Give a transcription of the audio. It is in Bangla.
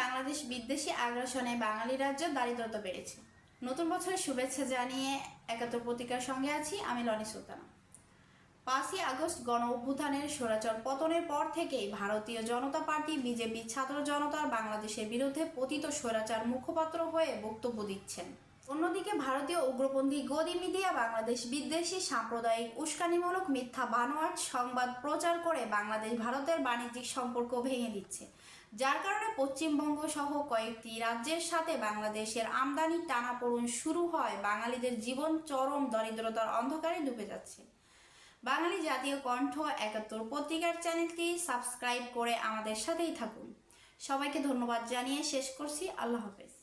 বাংলাদেশ বিদ্বেষী আগ্রাসনে বাঙালি রাজ্য দারিদ্রতা বেড়েছে। নতুন বছরের শুভেচ্ছা জানিয়ে একাত্তর পত্রিকার সঙ্গে আছি আমি লনি সুলতানা। পাঁচই আগস্ট গণ অভ্যুত্থানের সরাচর পতনের পর থেকেই ভারতীয় জনতা পার্টি, বিজেপি ছাত্র জনতার বাংলাদেশের বিরুদ্ধে পতিত স্বৈরাচার মুখপাত্র হয়ে বক্তব্য দিচ্ছেন। অন্যদিকে ভারতীয় উগ্রপন্থী গদি মিডিয়া বাংলাদেশ বিদ্বেষী সাম্প্রদায়িক উস্কানিমূলক মিথ্যা বানোয়াট সংবাদ প্রচার করে বাংলাদেশ ভারতের বাণিজ্যিক সম্পর্ক ভেঙে দিচ্ছে। যার কারণে পশ্চিমবঙ্গ সহ কয়েকটি রাজ্যের সাথে বাংলাদেশের আমদানি টানাপোড়েন শুরু হয়। বাঙালিদের জীবন চরম দরিদ্রতার অন্ধকারে ডুবে যাচ্ছে। বাঙালি জাতীয় কণ্ঠ একাত্তর পত্রিকার চ্যানেলটি সাবস্ক্রাইব করে আমাদের সাথেই থাকুন। সবাইকে ধন্যবাদ জানিয়ে শেষ করছি। আল্লাহ হাফেজ।